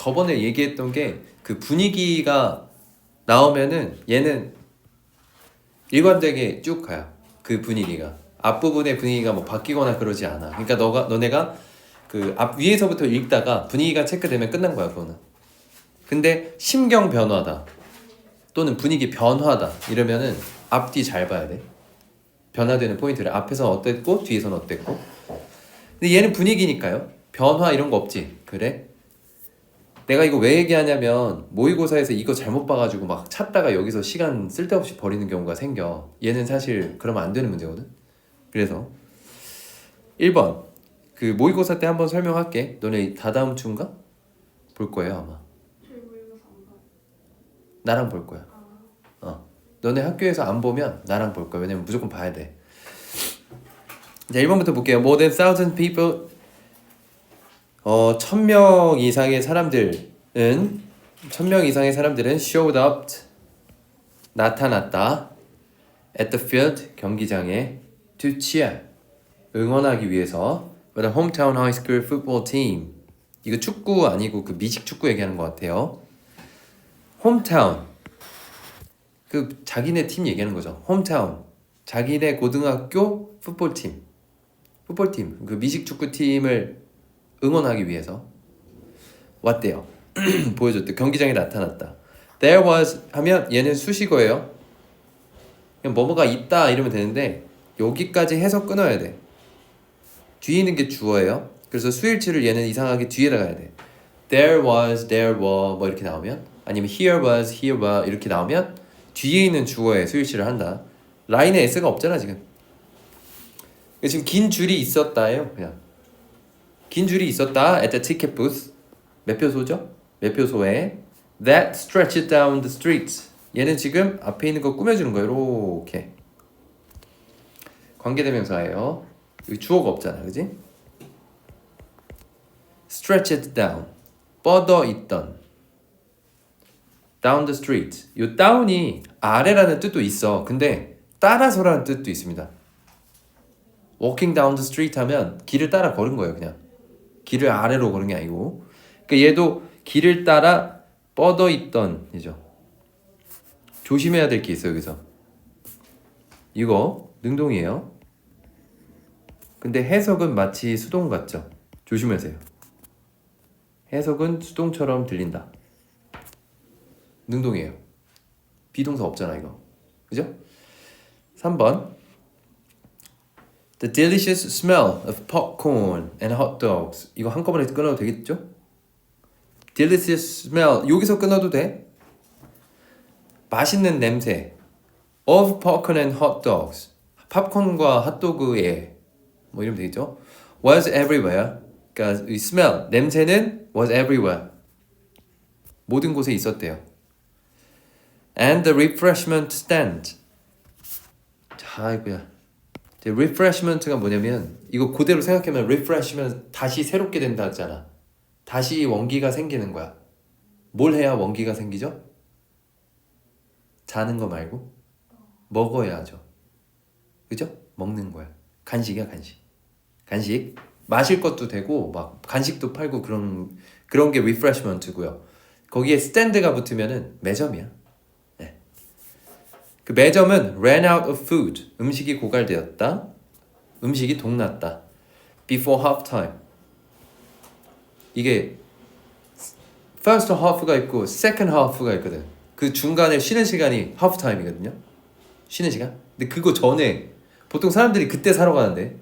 저번에 얘기했던 게 그 분위기가 나오면은 얘는 일관되게 쭉 가요. 그 분위기가 앞부분의 분위기가 뭐 바뀌거나 그러지 않아. 그러니까 너가 너네가 그 앞 위에서부터 읽다가 분위기가 체크되면 끝난 거야 그거는. 근데 심경 변화다 또는 분위기 변화다 이러면은 앞뒤 잘 봐야 돼. 변화되는 포인트를 앞에서 어땠고 뒤에서는 어땠고. 근데 얘는 분위기니까요. 변화 이런 거 없지. 그래? 내가 이거 왜 얘기하냐면 모의고사에서 이거 잘못 봐가지고 막 찾다가 여기서 시간 쓸데없이 버리는 경우가 생겨. 얘는 사실 그러면 안 되는 문제거든. 그래서 1번 그 모의고사 때 한번 설명할게. 너네 다다음 주인가 볼 거예요 아마. 나랑 볼 거야. 어. 너네 학교에서 안 보면 나랑 볼 거야. 왜냐면 무조건 봐야 돼. 자, 1번부터 볼게요. More than thousand people 어, 1000명 이상의 사람들은 1000명 이상의 사람들은 showed up 나타났다. at the field 경기장에 to cheer 응원하기 위해서 for the hometown high school football team 이거 축구 아니고 그 미식 축구 얘기하는 것 같아요. 홈타운 그 자기네 팀 얘기하는 거죠. 홈타운 자기네 고등학교 풋볼 팀 풋볼 팀 그 미식 축구 팀을 응원하기 위해서 왔대요. 보여줬대. 경기장에 나타났다. There was 하면 얘는 수식어예요. 그냥 뭐뭐가 있다 이러면 되는데 여기까지 해서 끊어야 돼. 뒤에 있는 게 주어예요. 그래서 수일치를 얘는 이상하게 뒤에다 가야 돼. There was, there were 뭐 이렇게 나오면 아니면 here was, here were 이렇게 나오면 뒤에 있는 주어에 수일치를 한다. 라인에 s가 없잖아 지금. 지금 긴 줄이 있었다예요 그냥. 긴 줄이 있었다 at the ticket booth. 매표소죠? 매표소에 that stretched down the street. 얘는 지금 앞에 있는 거 꾸며주는 거예요. 이렇게 관계대명사예요. 여기 주어가 없잖아, 그지? stretched down. 뻗어 있던. down the street. 요 down이 아래라는 뜻도 있어. 근데 따라서라는 뜻도 있습니다. walking down the street 하면 길을 따라 걸은 거예요, 그냥. 길을 아래로 걸은 게 아니고. 그러니까 얘도 길을 따라 뻗어 있던 이죠. 조심해야 될 게 있어요, 여기서. 이거 능동이에요. 근데 해석은 마치 수동 같죠? 조심하세요. 해석은 수동처럼 들린다. 능동이에요. 비동사 없잖아, 이거. 그죠? 3번. The delicious smell of popcorn and hot dogs. 이거 한꺼번에 끊어도 되겠죠? Delicious smell. 여기서 끊어도 돼. 맛있는 냄새. Of popcorn and hot dogs. 팝콘과 핫도그에 뭐 이러면 되겠죠? Was everywhere. 그러니까 이 smell 냄새는 was everywhere. 모든 곳에 있었대요. And the refreshment stand. 자, 이거야. 이제 refreshment가 뭐냐면 이거 그대로 생각하면 refresh면 다시 새롭게 된다 했잖아. 다시 원기가 생기는 거야. 뭘 해야 원기가 생기죠? 자는 거 말고 먹어야죠. 그죠? 먹는 거야. 간식이야 간식. 간식. 마실 것도 되고 막 간식도 팔고 그런 그런 게 refreshment고요. 거기에 스탠드가 붙으면은 매점이야. 네. 그 매점은 ran out of food. 음식이 고갈되었다. 음식이 동났다. before half time. 이게 first half가 있고 second half가 있거든. 그 중간에 쉬는 시간이 half time이거든요. 쉬는 시간. 근데 그거 전에 보통 사람들이 그때 사러 가는데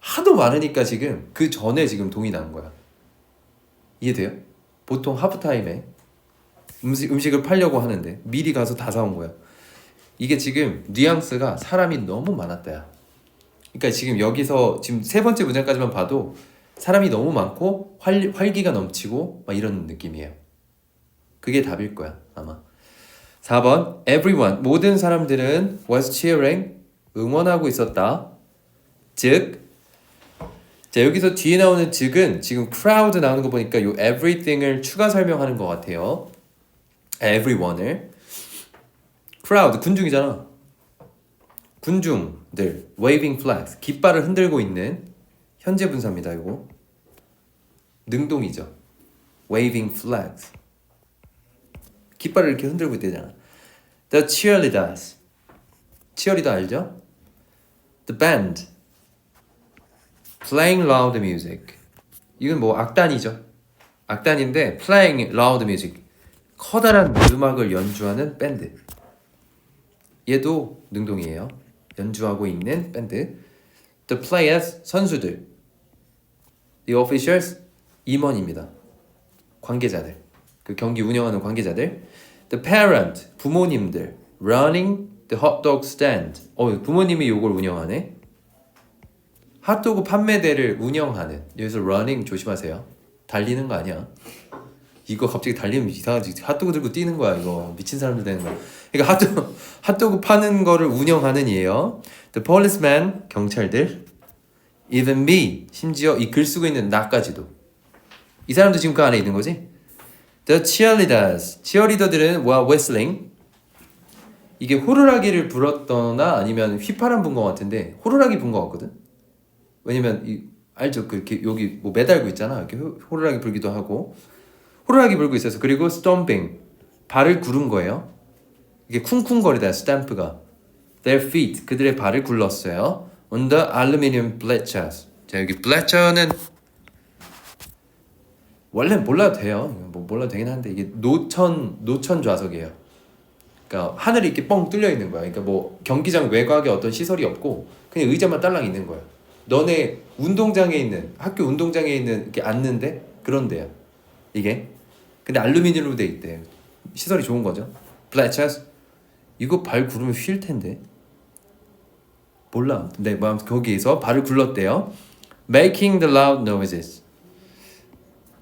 하도 많으니까 지금 그 전에 지금 동이 나는 거야. 이해돼요? 보통 하프 타임에 음식 음식을 팔려고 하는데 미리 가서 다 사온 거야. 이게 지금 뉘앙스가 사람이 너무 많았다야. 그러니까 지금 여기서 지금 세 번째 문장까지만 봐도 사람이 너무 많고 활, 활기가 넘치고 막 이런 느낌이에요. 그게 답일 거야 아마. 4번 everyone 모든 사람들은 was cheering 응원하고 있었다. 즉, 자 여기서 뒤에 나오는 즉은 지금 crowd 나오는 거 보니까 요 everything을 추가 설명하는 것 같아요. everyone을 crowd 군중이잖아. 군중들 waving flags 깃발을 흔들고 있는 현재 분사입니다. 이거 능동이죠. waving flags. 깃발을 이렇게 흔들고 있대잖아. The cheerleaders. 치어리더 알죠? The band. Playing loud music. 이건 뭐 악단이죠. 악단인데 playing loud music. 커다란 음악을 연주하는 밴드. 얘도 능동이에요. 연주하고 있는 밴드. The players 선수들. The officials 임원입니다. 관계자들. 그 경기 운영하는 관계자들. The parent 부모님들. Running the hot dog stand. 어 부모님이 이걸 운영하네. 핫도그 판매대를 운영하는 여기서 running 조심하세요. 달리는 거 아니야. 이거 갑자기 달리면 이상하지. 핫도그 들고 뛰는 거야 이거 미친 사람들 되는 거야. 그러니까 핫도그 핫도그 파는 거를 운영하는 이에요. The policeman 경찰들. Even me 심지어 이 글 쓰고 있는 나까지도. 이 사람도 지금 그 안에 있는 거지. The cheerleaders 치어리더들은 와 whistling 이게 호루라기를 불었거나 아니면 휘파람 분것 같은데 호루라기 분 것 같거든. 왜냐면 이 알죠? 그 이렇게 여기 뭐 매달고 있잖아. 이렇게 호- 호루라기 불기도 하고 호루라기 불고 있어서 그리고 stomping 발을 구른 거예요. 이게 쿵쿵거리다 스탬프가 their feet 그들의 발을 굴렀어요. on the aluminum bleachers. 자 여기 bleacher는 원래 몰라도 돼요. 뭐 몰라도 되긴 한데 이게 노천 노천 좌석이에요. 그러니까 하늘이 이렇게 뻥 뚫려 있는 거야. 그러니까 뭐 경기장 외곽에 어떤 시설이 없고 그냥 의자만 딸랑 있는 거야. 너네 운동장에 있는 학교 운동장에 있는 이렇게 앉는데 그런 데야. 이게. 근데 알루미늄으로 돼 있대. 시설이 좋은 거죠. 블래처스 이거 발 구르면 휠 텐데. 몰라. 근데 뭐 아무튼 거기에서 발을 굴렀대요. Making the loud noises.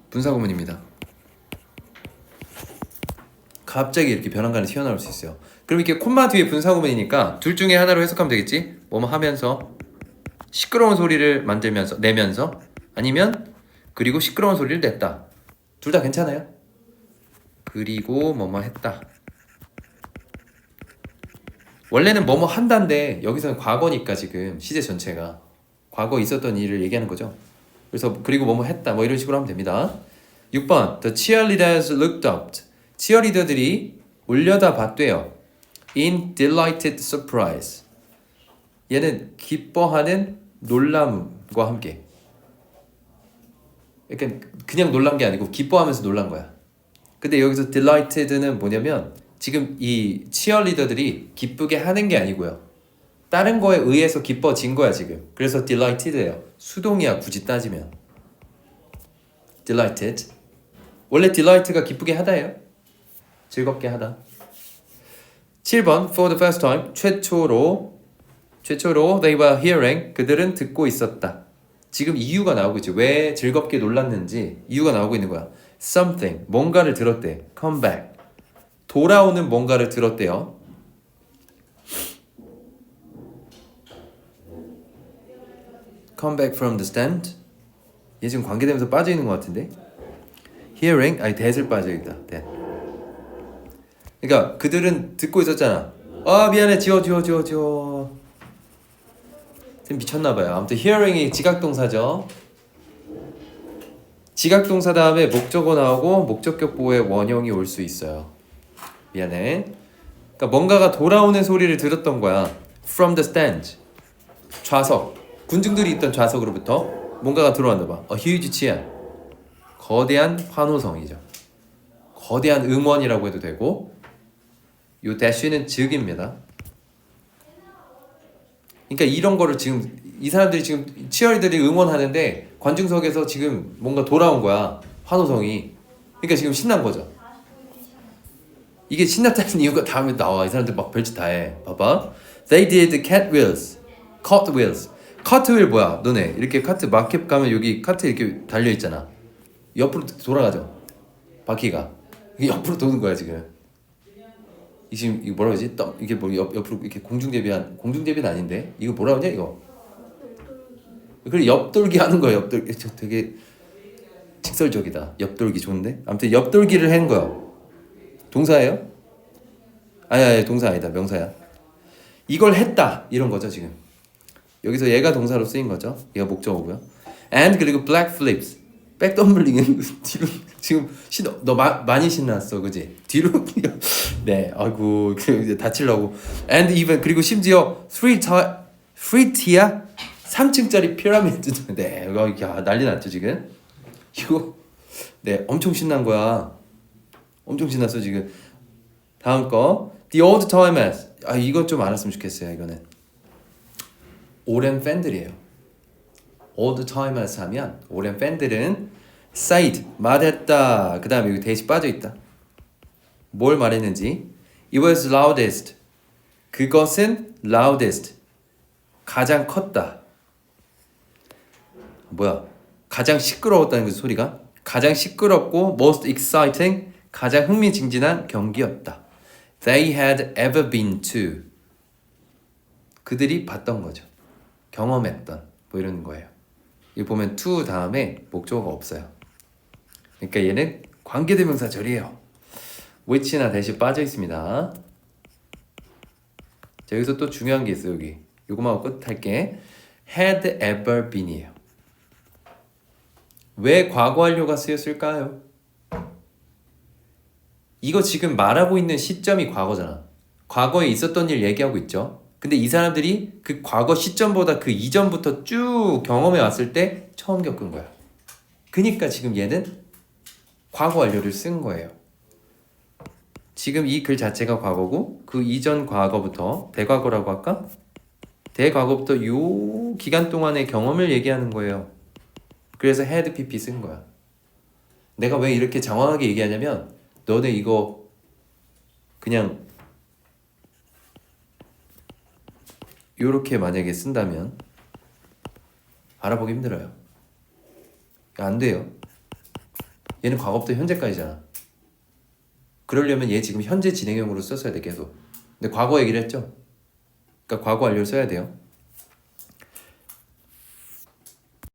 분사 구문입니다. 갑자기 이렇게 변환관이 튀어나올 수 있어요. 그럼 이렇게 콤마 뒤에 분사 구문이니까 둘 중에 하나로 해석하면 되겠지? 뭐뭐 하면서 시끄러운 소리를 만들면서 내면서 아니면 그리고 시끄러운 소리를 냈다. 둘 다 괜찮아요? 그리고 뭐뭐 했다. 원래는 뭐뭐 한다인데 여기서는 과거니까 지금 시제 전체가 과거 있었던 일을 얘기하는 거죠. 그래서 그리고 뭐뭐 했다 뭐 이런 식으로 하면 됩니다. 6번 The cheerleaders looked up. 치어리더들이 올려다 봤대요. In delighted surprise. 얘는 기뻐하는 놀람과 함께. 그러니까 그냥 놀란 게 아니고 기뻐하면서 놀란 거야. 근데 여기서 delighted는 뭐냐면 지금 이 치어리더들이 기쁘게 하는 게 아니고요. 다른 거에 의해서 기뻐진 거야 지금. 그래서 delighted예요. 수동이야 굳이 따지면. delighted. 원래 delight가 기쁘게 하다예요. 즐겁게 하다. 7번 for the first time 최초로 최초로 they were hearing 그들은 듣고 있었다. 지금 이유가 나오고 있지. 왜 즐겁게 놀랐는지 이유가 나오고 있는 거야. Something 뭔가를 들었대. come back 돌아오는 뭔가를 들었대요. come back from the stand 얘 지금 관계되면서 빠져 있는 것 같은데. hearing 아니 that을 빠져 있다. that. 그러니까 그들은 듣고 있었잖아. 아 미안해 지워 지워 지워 지워. 좀 미쳤나 봐요. 아무튼 hearing이 지각 동사죠. 지각동사 다음에 목적어 나오고 목적격보의 원형이 올 수 있어요. 미안해. 그러니까 뭔가가 돌아오는 소리를 들었던 거야. From the stand. 좌석. 군중들이 있던 좌석으로부터 뭔가가 들어왔나 봐. A huge cheer. 거대한 환호성이죠. 거대한 응원이라고 해도 되고 요 dash는 즉입니다. 그러니까 이런 거를 지금 이 사람들이 지금 치어리들이 응원하는데 관중석에서 지금 뭔가 돌아온 거야 환호성이. 그러니까 지금 신난 거죠. 이게 신났다는 이유가 다음에 나와. 이 사람들 막 별짓 다해. 봐봐. They did cartwheels cartwheels 카트휠 뭐야 너네? 이렇게 카트 마켓 가면 여기 카트 이렇게 달려 있잖아. 옆으로 돌아가죠. 바퀴가. 이게 옆으로 도는 거야 지금. 이 지금 이거 뭐라 그러지? 떡 이게 뭐 옆, 옆으로 이렇게 공중 대비한 공중 대비는 아닌데? 이거 뭐라 그러냐 이거? 그래 옆돌기 하는 거야 옆돌기. 저 되게 직설적이다. 옆돌기 좋은데? 아무튼 옆돌기를 한 거야. 동사예요? 아니 아니 동사 아니다. 명사야. 이걸 했다. 이런 거죠 지금. 여기서 얘가 동사로 쓰인 거죠? 얘가 목적어고요. And 그리고 black flips. 백덤블링은 뒤로 지금 신너 너 마, 많이 신났어, 그지? 뒤로 네, 아이고 그 이제 다치려고. And even 그리고 심지어 three ti three tier 3층짜리 피라미드. 네, 야 난리 났죠 지금. 이거 네 엄청 신난 거야. 엄청 신났어 지금. 다음 거 The old timers. 아 이거 좀 알았으면 좋겠어요 이거는. 오랜 팬들이에요. old timers 하면 오랜 팬들은 said 말했다. 그 다음에 여기 대시 빠져 있다. 뭘 말했는지 It was loudest. 그것은 loudest. 가장 컸다. 뭐야? 가장 시끄러웠다는 그 소리가 가장 시끄럽고 most exciting 가장 흥미진진한 경기였다. They had ever been to. 그들이 봤던 거죠. 경험했던 뭐 이런 거예요. 이 보면 to 다음에 목적어가 없어요. 그러니까 얘는 관계대명사 절이에요. which나 대시 빠져 있습니다. 자, 여기서 또 중요한 게 있어요, 여기. 요거만 끝 할게. had ever been이에요. 왜 과거 완료가 쓰였을까요? 이거 지금 말하고 있는 시점이 과거잖아. 과거에 있었던 일 얘기하고 있죠. 근데 이 사람들이 그 과거 시점보다 그 이전부터 쭉 경험해 왔을 때 처음 겪은 거야. 그니까 지금 얘는 과거 완료를 쓴 거예요. 지금 이 글 자체가 과거고 그 이전 과거부터 대과거라고 할까? 대과거부터 요 기간 동안의 경험을 얘기하는 거예요. 그래서 had pp 쓴 거야. 내가 왜 이렇게 장황하게 얘기하냐면 너네 이거 그냥 요렇게 만약에 쓴다면 알아보기 힘들어요. 안 돼요. 얘는 과거부터 현재까지잖아. 그러려면 얘 지금 현재 진행형으로 썼어야 돼 계속. 근데 과거 얘기를 했죠. 그러니까 과거 완료를 써야 돼요.